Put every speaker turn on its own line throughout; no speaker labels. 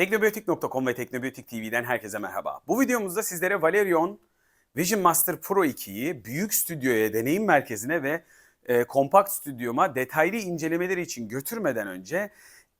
Teknobiyotik.com ve Teknobiyotik TV'den herkese merhaba. Bu videomuzda sizlere Valerion Vision Master Pro 2'yi büyük stüdyoya, deneyim merkezine ve e, kompakt stüdyoma detaylı incelemeleri için götürmeden önce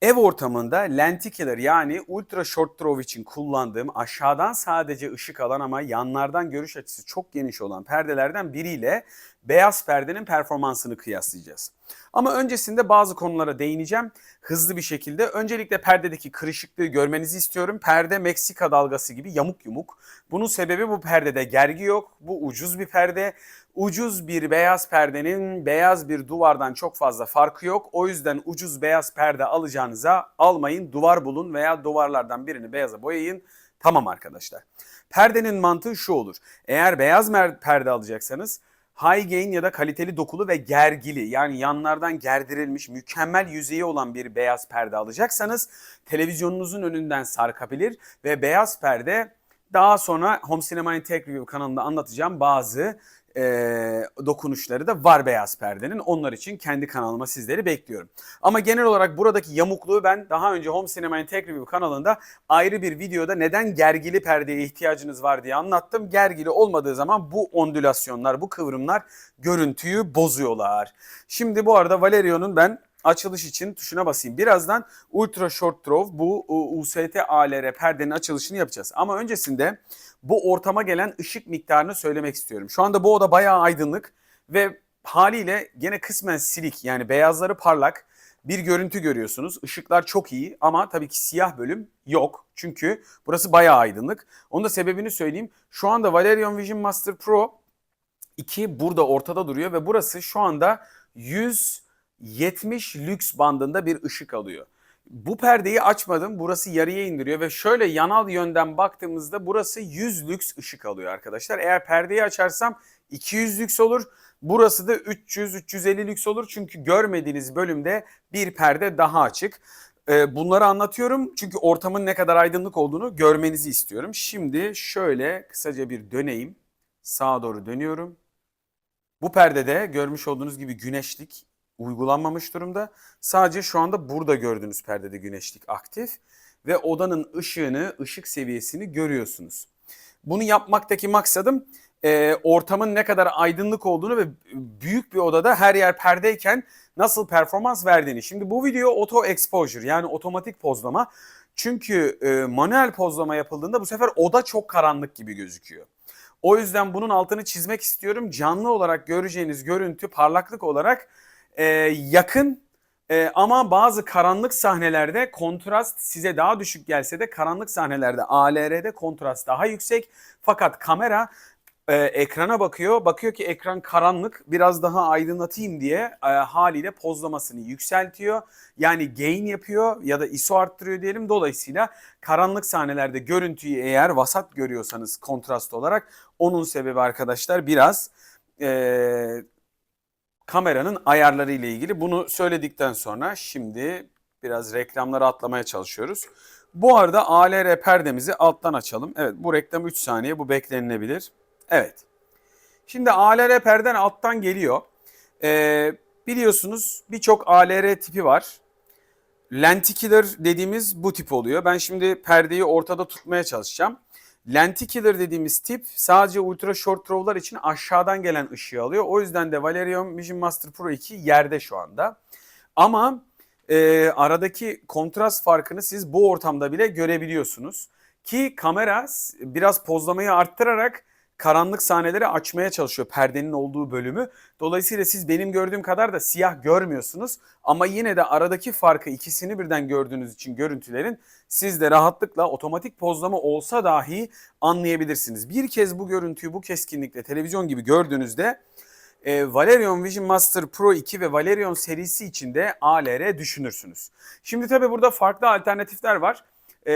ev ortamında lenticular yani ultra short draw için kullandığım aşağıdan sadece ışık alan ama yanlardan görüş açısı çok geniş olan perdelerden biriyle beyaz perdenin performansını kıyaslayacağız. Ama öncesinde bazı konulara değineceğim hızlı bir şekilde. Öncelikle perdedeki kırışıklığı görmenizi istiyorum. Perde Meksika dalgası gibi yamuk yumuk. Bunun sebebi bu perdede gergi yok. Bu ucuz bir perde. Ucuz bir beyaz perdenin beyaz bir duvardan çok fazla farkı yok. O yüzden ucuz beyaz perde alacağınıza almayın. Duvar bulun veya duvarlardan birini beyaza boyayın. Tamam arkadaşlar. Perdenin mantığı şu olur. Eğer beyaz perde alacaksanız high gain ya da kaliteli dokulu ve gergili yani yanlardan gerdirilmiş mükemmel yüzeyi olan bir beyaz perde alacaksanız televizyonunuzun önünden sarkabilir ve beyaz perde daha sonra Home Cinema Tech Review kanalında anlatacağım bazı e, dokunuşları da var beyaz perdenin. Onlar için kendi kanalıma sizleri bekliyorum. Ama genel olarak buradaki yamukluğu ben daha önce Home Cinema and Tech Review kanalında ayrı bir videoda neden gergili perdeye ihtiyacınız var diye anlattım. Gergili olmadığı zaman bu ondülasyonlar, bu kıvrımlar görüntüyü bozuyorlar. Şimdi bu arada Valerio'nun ben açılış için tuşuna basayım. Birazdan Ultra Short Draw bu UST ALR perdenin açılışını yapacağız. Ama öncesinde bu ortama gelen ışık miktarını söylemek istiyorum. Şu anda bu oda bayağı aydınlık ve haliyle gene kısmen silik yani beyazları parlak bir görüntü görüyorsunuz. Işıklar çok iyi ama tabii ki siyah bölüm yok. Çünkü burası bayağı aydınlık. Onun da sebebini söyleyeyim. Şu anda Valerion Vision Master Pro 2 burada ortada duruyor ve burası şu anda 170 lüks bandında bir ışık alıyor. Bu perdeyi açmadım. Burası yarıya indiriyor ve şöyle yanal yönden baktığımızda burası 100 lüks ışık alıyor arkadaşlar. Eğer perdeyi açarsam 200 lüks olur. Burası da 300-350 lüks olur. Çünkü görmediğiniz bölümde bir perde daha açık. Ee, Bunları anlatıyorum çünkü ortamın ne kadar aydınlık olduğunu görmenizi istiyorum. Şimdi şöyle kısaca bir döneyim. Sağa doğru dönüyorum. Bu perdede görmüş olduğunuz gibi güneşlik uygulanmamış durumda. Sadece şu anda burada gördüğünüz perdede güneşlik aktif ve odanın ışığını, ışık seviyesini görüyorsunuz. Bunu yapmaktaki maksadım e, ortamın ne kadar aydınlık olduğunu ve büyük bir odada her yer perdeyken nasıl performans verdiğini. Şimdi bu video auto exposure yani otomatik pozlama. Çünkü e, manuel pozlama yapıldığında bu sefer oda çok karanlık gibi gözüküyor. O yüzden bunun altını çizmek istiyorum. Canlı olarak göreceğiniz görüntü parlaklık olarak e, yakın e, ama bazı karanlık sahnelerde kontrast size daha düşük gelse de karanlık sahnelerde ALR'de kontrast daha yüksek. Fakat kamera e, ekrana bakıyor. Bakıyor ki ekran karanlık biraz daha aydınlatayım diye e, haliyle pozlamasını yükseltiyor. Yani gain yapıyor ya da ISO arttırıyor diyelim. Dolayısıyla karanlık sahnelerde görüntüyü eğer vasat görüyorsanız kontrast olarak onun sebebi arkadaşlar biraz e, kameranın ayarları ile ilgili. Bunu söyledikten sonra şimdi biraz reklamları atlamaya çalışıyoruz. Bu arada ALR perdemizi alttan açalım. Evet bu reklam 3 saniye bu beklenilebilir. Evet. Şimdi ALR perden alttan geliyor. Ee, biliyorsunuz birçok ALR tipi var. Lenticular dediğimiz bu tip oluyor. Ben şimdi perdeyi ortada tutmaya çalışacağım. Lenticular dediğimiz tip sadece ultra short draw'lar için aşağıdan gelen ışığı alıyor. O yüzden de Valerion Vision Master Pro 2 yerde şu anda. Ama e, aradaki kontrast farkını siz bu ortamda bile görebiliyorsunuz. Ki kamera biraz pozlamayı arttırarak karanlık sahneleri açmaya çalışıyor perdenin olduğu bölümü. Dolayısıyla siz benim gördüğüm kadar da siyah görmüyorsunuz. Ama yine de aradaki farkı ikisini birden gördüğünüz için görüntülerin siz de rahatlıkla otomatik pozlama olsa dahi anlayabilirsiniz. Bir kez bu görüntüyü bu keskinlikle televizyon gibi gördüğünüzde e, Valerion Vision Master Pro 2 ve Valerion serisi içinde ALR düşünürsünüz. Şimdi tabi burada farklı alternatifler var e,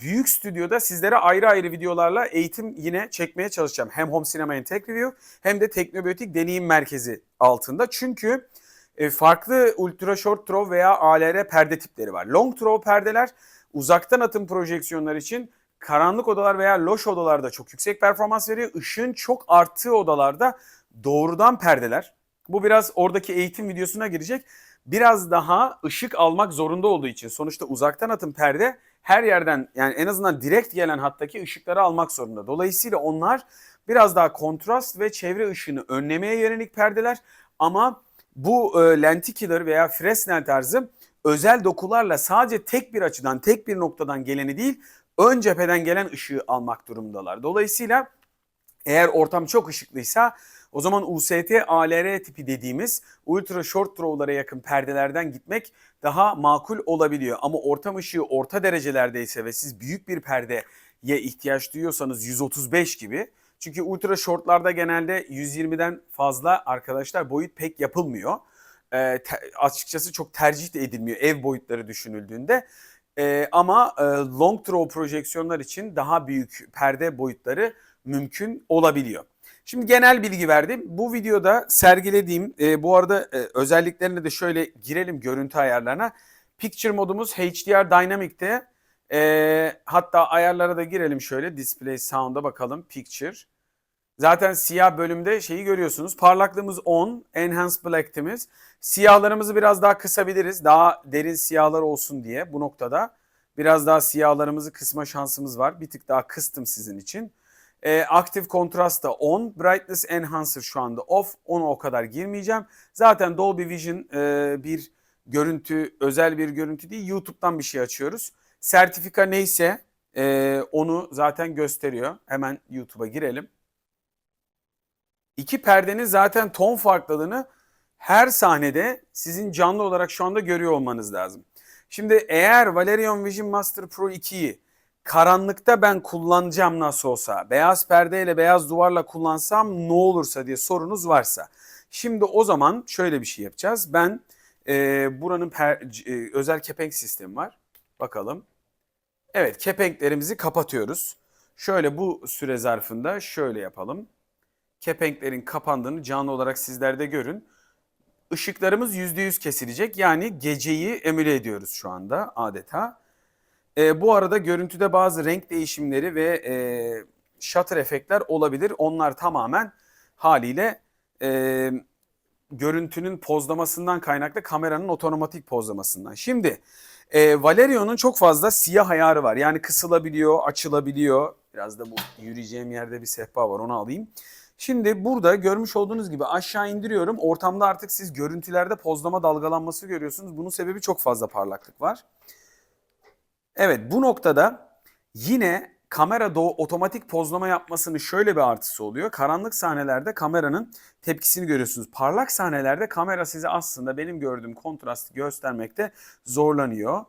büyük stüdyoda sizlere ayrı ayrı videolarla eğitim yine çekmeye çalışacağım. Hem Home Cinema and Tech Review hem de Teknobiyotik Deneyim Merkezi altında. Çünkü e, farklı Ultra Short Draw veya ALR perde tipleri var. Long Draw perdeler uzaktan atım projeksiyonlar için karanlık odalar veya loş odalarda çok yüksek performans veriyor. Işığın çok arttığı odalarda doğrudan perdeler. Bu biraz oradaki eğitim videosuna girecek. Biraz daha ışık almak zorunda olduğu için sonuçta uzaktan atım perde her yerden yani en azından direkt gelen hattaki ışıkları almak zorunda. Dolayısıyla onlar biraz daha kontrast ve çevre ışığını önlemeye yönelik perdeler ama bu e, lenticular veya Fresnel tarzı özel dokularla sadece tek bir açıdan, tek bir noktadan geleni değil, ön cepheden gelen ışığı almak durumundalar. Dolayısıyla eğer ortam çok ışıklıysa o zaman UST ALR tipi dediğimiz ultra short draw'lara yakın perdelerden gitmek daha makul olabiliyor. Ama ortam ışığı orta derecelerdeyse ve siz büyük bir perdeye ihtiyaç duyuyorsanız 135 gibi çünkü ultra shortlarda genelde 120'den fazla arkadaşlar boyut pek yapılmıyor. E, te, açıkçası çok tercih de edilmiyor ev boyutları düşünüldüğünde. E, ama e, long throw projeksiyonlar için daha büyük perde boyutları mümkün olabiliyor. Şimdi genel bilgi verdim. Bu videoda sergilediğim e, bu arada e, özelliklerine de şöyle girelim görüntü ayarlarına. Picture modumuz HDR Dynamic'te. E, hatta ayarlara da girelim şöyle. Display Sound'a bakalım. Picture. Zaten siyah bölümde şeyi görüyorsunuz. Parlaklığımız 10. Enhance Black'timiz. Siyahlarımızı biraz daha kısabiliriz. Daha derin siyahlar olsun diye bu noktada. Biraz daha siyahlarımızı kısma şansımız var. Bir tık daha kıstım sizin için. E, Active Contrast da on. Brightness Enhancer şu anda off. Ona o kadar girmeyeceğim. Zaten Dolby Vision e, bir görüntü, özel bir görüntü değil. YouTube'dan bir şey açıyoruz. Sertifika neyse e, onu zaten gösteriyor. Hemen YouTube'a girelim. İki perdenin zaten ton farklılığını her sahnede sizin canlı olarak şu anda görüyor olmanız lazım. Şimdi eğer Valerion Vision Master Pro 2'yi karanlıkta ben kullanacağım nasıl olsa, beyaz perdeyle beyaz duvarla kullansam ne olursa diye sorunuz varsa. Şimdi o zaman şöyle bir şey yapacağız. Ben e, buranın per, e, özel kepenk sistemi var. Bakalım. Evet kepenklerimizi kapatıyoruz. Şöyle bu süre zarfında şöyle yapalım. Kepenklerin kapandığını canlı olarak sizler de görün. Işıklarımız %100 kesilecek. Yani geceyi emüle ediyoruz şu anda adeta. E, bu arada görüntüde bazı renk değişimleri ve e, shutter efektler olabilir. Onlar tamamen haliyle e, görüntünün pozlamasından kaynaklı kameranın otomatik pozlamasından. Şimdi e, Valerio'nun çok fazla siyah ayarı var. Yani kısılabiliyor, açılabiliyor. Biraz da bu yürüyeceğim yerde bir sehpa var onu alayım. Şimdi burada görmüş olduğunuz gibi aşağı indiriyorum. Ortamda artık siz görüntülerde pozlama dalgalanması görüyorsunuz. Bunun sebebi çok fazla parlaklık var. Evet bu noktada yine kamera do otomatik pozlama yapmasının şöyle bir artısı oluyor. Karanlık sahnelerde kameranın tepkisini görüyorsunuz. Parlak sahnelerde kamera size aslında benim gördüğüm kontrastı göstermekte zorlanıyor.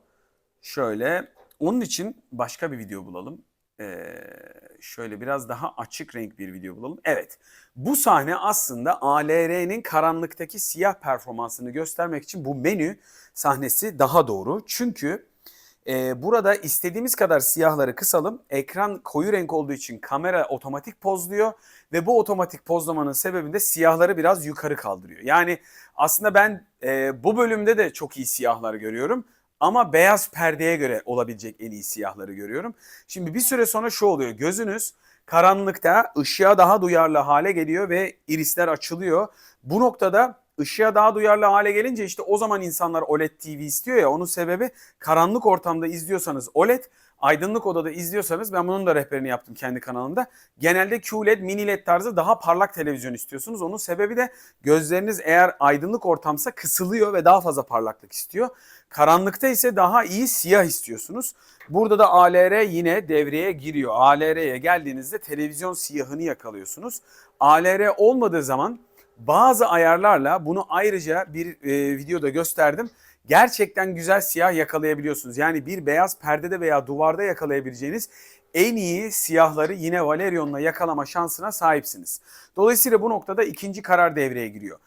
Şöyle onun için başka bir video bulalım. Ee, şöyle biraz daha açık renk bir video bulalım. Evet bu sahne aslında ALR'nin karanlıktaki siyah performansını göstermek için bu menü sahnesi daha doğru. Çünkü ee, burada istediğimiz kadar siyahları kısalım. Ekran koyu renk olduğu için kamera otomatik pozluyor ve bu otomatik pozlamanın sebebinde siyahları biraz yukarı kaldırıyor. Yani aslında ben e, bu bölümde de çok iyi siyahlar görüyorum ama beyaz perdeye göre olabilecek en iyi siyahları görüyorum. Şimdi bir süre sonra şu oluyor. Gözünüz karanlıkta ışığa daha duyarlı hale geliyor ve irisler açılıyor. Bu noktada ışığa daha duyarlı hale gelince işte o zaman insanlar OLED TV istiyor ya onun sebebi karanlık ortamda izliyorsanız OLED, aydınlık odada izliyorsanız ben bunun da rehberini yaptım kendi kanalımda. Genelde QLED, mini LED tarzı daha parlak televizyon istiyorsunuz. Onun sebebi de gözleriniz eğer aydınlık ortamsa kısılıyor ve daha fazla parlaklık istiyor. Karanlıkta ise daha iyi siyah istiyorsunuz. Burada da ALR yine devreye giriyor. ALR'ye geldiğinizde televizyon siyahını yakalıyorsunuz. ALR olmadığı zaman bazı ayarlarla bunu ayrıca bir e, videoda gösterdim. Gerçekten güzel siyah yakalayabiliyorsunuz. Yani bir beyaz perdede veya duvarda yakalayabileceğiniz en iyi siyahları yine Valerion'la yakalama şansına sahipsiniz. Dolayısıyla bu noktada ikinci karar devreye giriyor.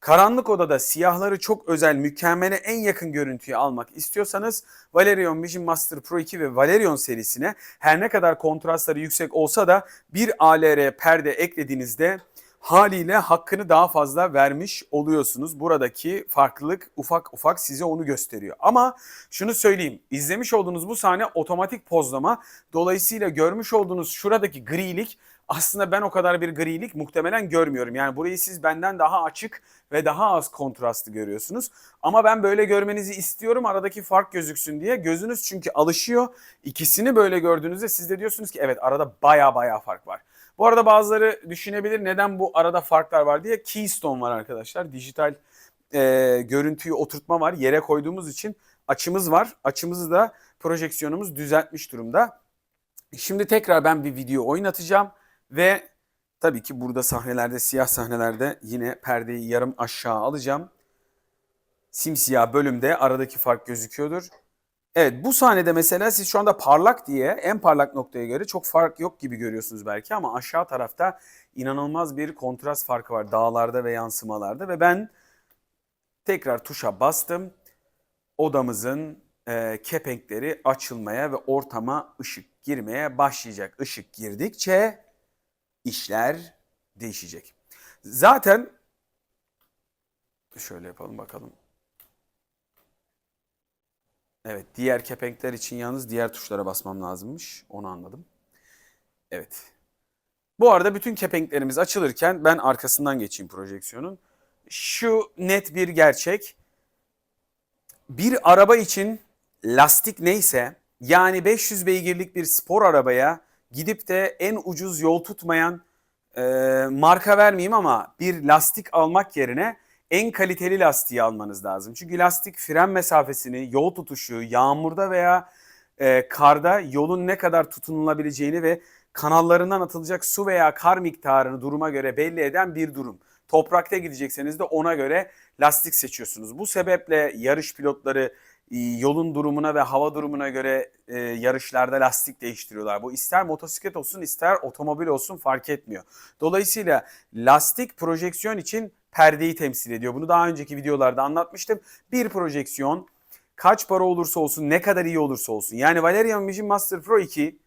Karanlık odada siyahları çok özel, mükemmele en yakın görüntüyü almak istiyorsanız Valerion Vision Master Pro 2 ve Valerion serisine her ne kadar kontrastları yüksek olsa da bir ALR perde eklediğinizde haliyle hakkını daha fazla vermiş oluyorsunuz. Buradaki farklılık ufak ufak size onu gösteriyor. Ama şunu söyleyeyim. izlemiş olduğunuz bu sahne otomatik pozlama. Dolayısıyla görmüş olduğunuz şuradaki grilik aslında ben o kadar bir grilik muhtemelen görmüyorum. Yani burayı siz benden daha açık ve daha az kontrastlı görüyorsunuz. Ama ben böyle görmenizi istiyorum aradaki fark gözüksün diye. Gözünüz çünkü alışıyor. İkisini böyle gördüğünüzde siz de diyorsunuz ki evet arada baya baya fark var. Bu arada bazıları düşünebilir neden bu arada farklar var diye. Keystone var arkadaşlar. Dijital e, görüntüyü oturtma var. Yere koyduğumuz için açımız var. Açımızı da projeksiyonumuz düzeltmiş durumda. Şimdi tekrar ben bir video oynatacağım ve tabii ki burada sahnelerde, siyah sahnelerde yine perdeyi yarım aşağı alacağım. Simsiyah bölümde aradaki fark gözüküyordur. Evet bu sahnede mesela siz şu anda parlak diye en parlak noktaya göre çok fark yok gibi görüyorsunuz belki ama aşağı tarafta inanılmaz bir kontrast farkı var dağlarda ve yansımalarda ve ben tekrar tuşa bastım. Odamızın e, kepenkleri açılmaya ve ortama ışık girmeye başlayacak. Işık girdikçe işler değişecek. Zaten şöyle yapalım bakalım. Evet, diğer kepenkler için yalnız diğer tuşlara basmam lazımmış. Onu anladım. Evet. Bu arada bütün kepenklerimiz açılırken ben arkasından geçeyim projeksiyonun. Şu net bir gerçek. Bir araba için lastik neyse yani 500 beygirlik bir spor arabaya gidip de en ucuz yol tutmayan e, marka vermeyeyim ama bir lastik almak yerine en kaliteli lastiği almanız lazım. Çünkü lastik fren mesafesini, yol tutuşu, yağmurda veya e, karda yolun ne kadar tutunulabileceğini ve kanallarından atılacak su veya kar miktarını duruma göre belli eden bir durum. Toprakta gidecekseniz de ona göre lastik seçiyorsunuz. Bu sebeple yarış pilotları e, yolun durumuna ve hava durumuna göre e, yarışlarda lastik değiştiriyorlar. Bu ister motosiklet olsun ister otomobil olsun fark etmiyor. Dolayısıyla lastik projeksiyon için perdeyi temsil ediyor. Bunu daha önceki videolarda anlatmıştım. Bir projeksiyon kaç para olursa olsun ne kadar iyi olursa olsun. Yani Valerian Vision Master Pro 2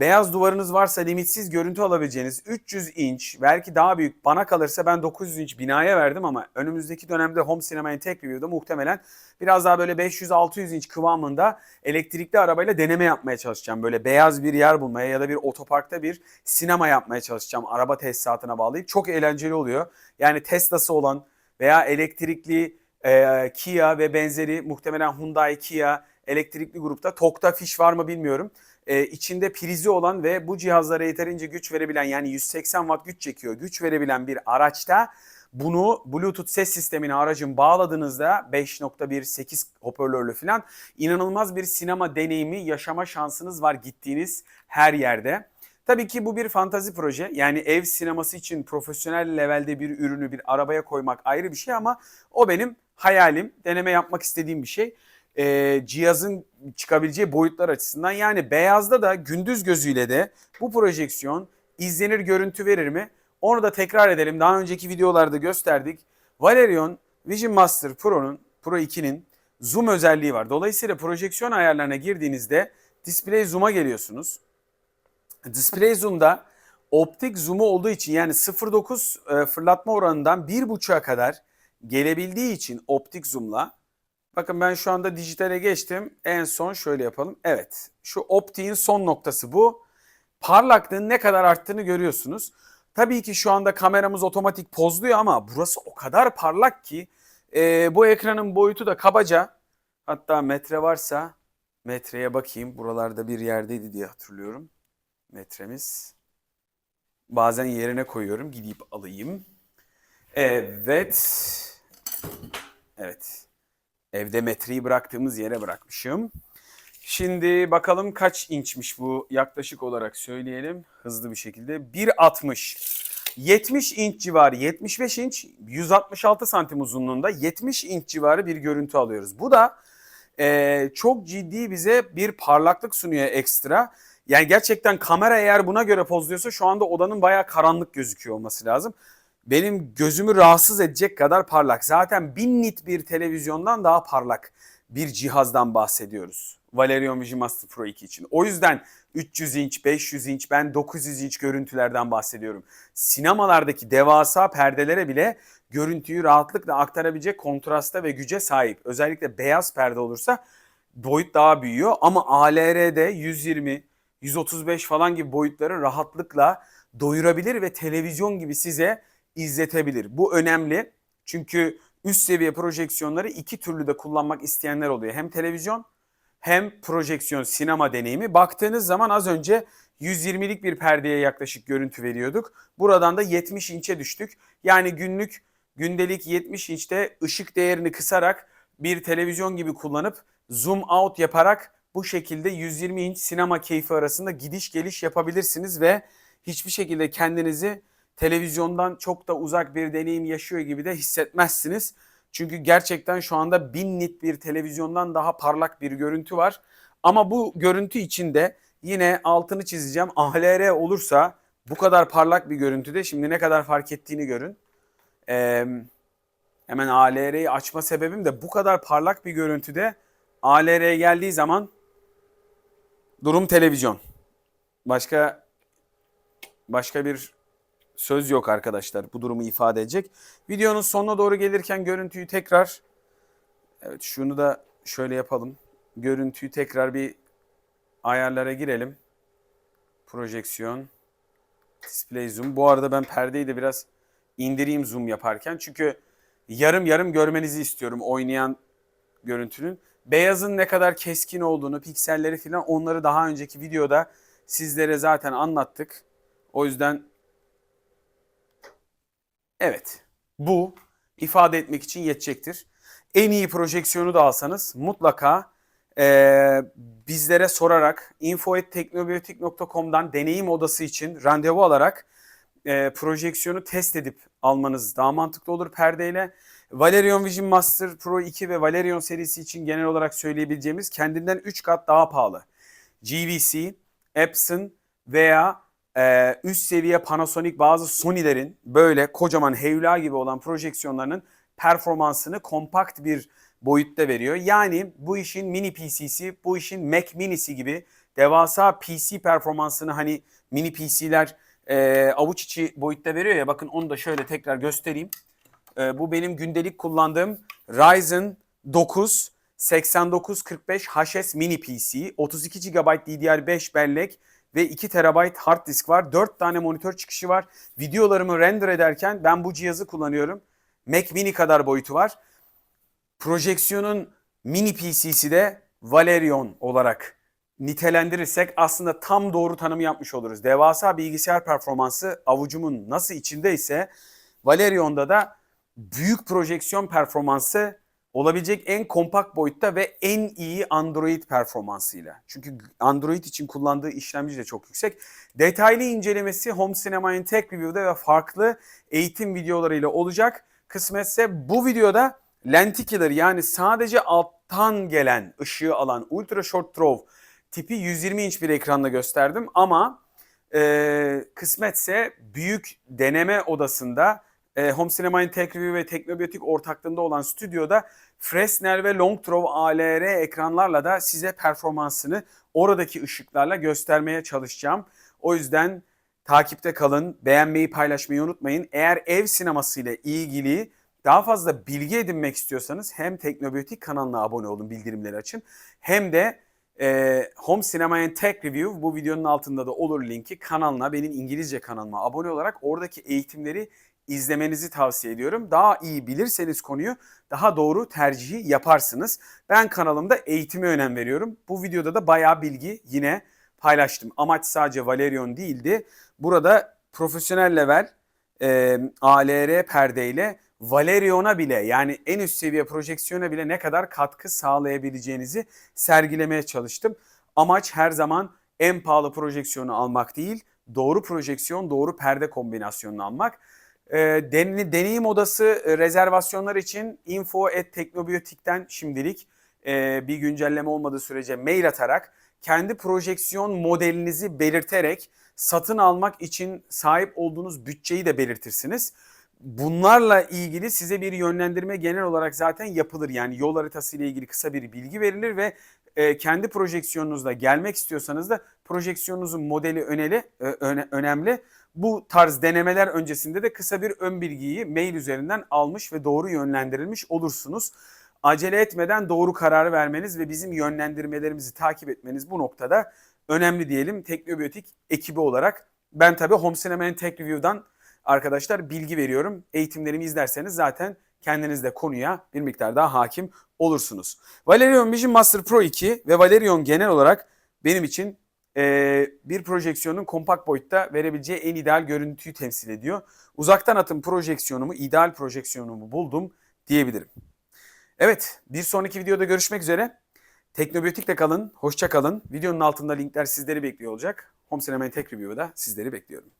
beyaz duvarınız varsa limitsiz görüntü alabileceğiniz 300 inç belki daha büyük bana kalırsa ben 900 inç binaya verdim ama önümüzdeki dönemde Home Cinema'yı tek review'da muhtemelen biraz daha böyle 500-600 inç kıvamında elektrikli arabayla deneme yapmaya çalışacağım. Böyle beyaz bir yer bulmaya ya da bir otoparkta bir sinema yapmaya çalışacağım araba tesisatına bağlayıp. Çok eğlenceli oluyor. Yani Tesla'sı olan veya elektrikli e, Kia ve benzeri muhtemelen Hyundai, Kia elektrikli grupta Tokta Fiş var mı bilmiyorum e, içinde prizi olan ve bu cihazlara yeterince güç verebilen yani 180 watt güç çekiyor güç verebilen bir araçta bunu Bluetooth ses sistemine aracın bağladığınızda 5.1 8 hoparlörlü falan inanılmaz bir sinema deneyimi yaşama şansınız var gittiğiniz her yerde. Tabii ki bu bir fantazi proje. Yani ev sineması için profesyonel levelde bir ürünü bir arabaya koymak ayrı bir şey ama o benim hayalim, deneme yapmak istediğim bir şey e, cihazın çıkabileceği boyutlar açısından. Yani beyazda da gündüz gözüyle de bu projeksiyon izlenir görüntü verir mi? Onu da tekrar edelim. Daha önceki videolarda gösterdik. Valerion Vision Master Pro'nun Pro 2'nin zoom özelliği var. Dolayısıyla projeksiyon ayarlarına girdiğinizde display zoom'a geliyorsunuz. Display zoom'da optik zoom'u olduğu için yani 0.9 e, fırlatma oranından 1.5'a kadar gelebildiği için optik zoom'la Bakın ben şu anda dijitale geçtim. En son şöyle yapalım. Evet şu optiğin son noktası bu. Parlaklığın ne kadar arttığını görüyorsunuz. Tabii ki şu anda kameramız otomatik pozluyor ama burası o kadar parlak ki e, bu ekranın boyutu da kabaca hatta metre varsa metreye bakayım. Buralarda bir yerdeydi diye hatırlıyorum. Metremiz. Bazen yerine koyuyorum. Gidip alayım. Evet. Evet. Evde metreyi bıraktığımız yere bırakmışım. Şimdi bakalım kaç inçmiş bu yaklaşık olarak söyleyelim hızlı bir şekilde. 1.60. 70 inç civarı 75 inç 166 santim uzunluğunda 70 inç civarı bir görüntü alıyoruz. Bu da e, çok ciddi bize bir parlaklık sunuyor ekstra. Yani gerçekten kamera eğer buna göre pozluyorsa şu anda odanın bayağı karanlık gözüküyor olması lazım benim gözümü rahatsız edecek kadar parlak. Zaten 1000 nit bir televizyondan daha parlak bir cihazdan bahsediyoruz. Valerion Vision Master Pro 2 için. O yüzden 300 inç, 500 inç, ben 900 inç görüntülerden bahsediyorum. Sinemalardaki devasa perdelere bile görüntüyü rahatlıkla aktarabilecek kontrasta ve güce sahip. Özellikle beyaz perde olursa boyut daha büyüyor ama ALR'de 120, 135 falan gibi boyutları rahatlıkla doyurabilir ve televizyon gibi size izletebilir. Bu önemli çünkü üst seviye projeksiyonları iki türlü de kullanmak isteyenler oluyor. Hem televizyon hem projeksiyon sinema deneyimi. Baktığınız zaman az önce 120'lik bir perdeye yaklaşık görüntü veriyorduk. Buradan da 70 inçe düştük. Yani günlük gündelik 70 inçte ışık değerini kısarak bir televizyon gibi kullanıp zoom out yaparak bu şekilde 120 inç sinema keyfi arasında gidiş geliş yapabilirsiniz ve hiçbir şekilde kendinizi televizyondan çok da uzak bir deneyim yaşıyor gibi de hissetmezsiniz. Çünkü gerçekten şu anda 1000 nit bir televizyondan daha parlak bir görüntü var. Ama bu görüntü içinde yine altını çizeceğim. ALR olursa bu kadar parlak bir görüntüde şimdi ne kadar fark ettiğini görün. Ee, hemen ALR'yi açma sebebim de bu kadar parlak bir görüntüde ALR'ye geldiği zaman durum televizyon. Başka başka bir söz yok arkadaşlar bu durumu ifade edecek. Videonun sonuna doğru gelirken görüntüyü tekrar evet şunu da şöyle yapalım. Görüntüyü tekrar bir ayarlara girelim. Projeksiyon, display zoom. Bu arada ben perdeyi de biraz indireyim zoom yaparken. Çünkü yarım yarım görmenizi istiyorum oynayan görüntünün. Beyazın ne kadar keskin olduğunu, pikselleri falan onları daha önceki videoda sizlere zaten anlattık. O yüzden evet bu ifade etmek için yetecektir. En iyi projeksiyonu da alsanız mutlaka e, bizlere sorarak info.teknobiyotik.com'dan deneyim odası için randevu alarak e, projeksiyonu test edip almanız daha mantıklı olur perdeyle. Valerion Vision Master Pro 2 ve Valerion serisi için genel olarak söyleyebileceğimiz kendinden 3 kat daha pahalı. GVC, Epson veya e, üst seviye Panasonic bazı Sony'lerin böyle kocaman hevla gibi olan projeksiyonlarının performansını kompakt bir boyutta veriyor. Yani bu işin mini PC'si, bu işin Mac Mini'si gibi devasa PC performansını hani mini PC'ler e, avuç içi boyutta veriyor ya bakın onu da şöyle tekrar göstereyim. E, bu benim gündelik kullandığım Ryzen 9 8945 HS mini PC. 32 GB DDR5 bellek ve 2 TB hard disk var. 4 tane monitör çıkışı var. Videolarımı render ederken ben bu cihazı kullanıyorum. Mac mini kadar boyutu var. Projeksiyonun mini PC'si de Valerion olarak nitelendirirsek aslında tam doğru tanımı yapmış oluruz. Devasa bilgisayar performansı avucumun nasıl içindeyse Valerion'da da büyük projeksiyon performansı olabilecek en kompakt boyutta ve en iyi Android performansıyla. Çünkü Android için kullandığı işlemci de çok yüksek. Detaylı incelemesi Home Cinema Tech Review'da ve farklı eğitim videolarıyla olacak. Kısmetse bu videoda lenticular yani sadece alttan gelen ışığı alan ultra short throw tipi 120 inç bir ekranda gösterdim ama e, kısmetse büyük deneme odasında e, Home Cinema Tech Review ve Teknobiyotik ortaklığında olan stüdyoda Fresnel ve Longthrow ALR ekranlarla da size performansını oradaki ışıklarla göstermeye çalışacağım. O yüzden takipte kalın, beğenmeyi, paylaşmayı unutmayın. Eğer ev sineması ile ilgili daha fazla bilgi edinmek istiyorsanız hem Teknobiyotik kanalına abone olun, bildirimleri açın. Hem de e, Home Cinema and Tech Review bu videonun altında da olur linki kanalına, benim İngilizce kanalıma abone olarak oradaki eğitimleri izlemenizi tavsiye ediyorum. Daha iyi bilirseniz konuyu daha doğru tercihi yaparsınız. Ben kanalımda eğitime önem veriyorum. Bu videoda da bayağı bilgi yine paylaştım. Amaç sadece Valerion değildi. Burada profesyonel level e, ALR perdeyle Valerion'a bile yani en üst seviye projeksiyona bile ne kadar katkı sağlayabileceğinizi sergilemeye çalıştım. Amaç her zaman en pahalı projeksiyonu almak değil, doğru projeksiyon, doğru perde kombinasyonunu almak. E, den, deneyim odası e, rezervasyonlar için info.teknobiyotik'ten şimdilik e, bir güncelleme olmadığı sürece mail atarak kendi projeksiyon modelinizi belirterek satın almak için sahip olduğunuz bütçeyi de belirtirsiniz. Bunlarla ilgili size bir yönlendirme genel olarak zaten yapılır. Yani yol haritası ile ilgili kısa bir bilgi verilir ve e, kendi projeksiyonunuzda gelmek istiyorsanız da projeksiyonunuzun modeli öneli, e, öne, önemli. Bu tarz denemeler öncesinde de kısa bir ön bilgiyi mail üzerinden almış ve doğru yönlendirilmiş olursunuz. Acele etmeden doğru kararı vermeniz ve bizim yönlendirmelerimizi takip etmeniz bu noktada önemli diyelim. Teknobiyotik ekibi olarak Ben tabii Home Cinema and Tech Review'dan arkadaşlar bilgi veriyorum. Eğitimlerimi izlerseniz zaten kendiniz de konuya bir miktar daha hakim olursunuz. Valerion Vision Master Pro 2 ve Valerion genel olarak benim için eee, bir projeksiyonun kompakt boyutta verebileceği en ideal görüntüyü temsil ediyor. Uzaktan atım projeksiyonumu, ideal projeksiyonumu buldum diyebilirim. Evet, bir sonraki videoda görüşmek üzere. Teknobiyotik'te kalın, hoşça kalın. Videonun altında linkler sizleri bekliyor olacak. Home Cinema Tech Review'da sizleri bekliyorum.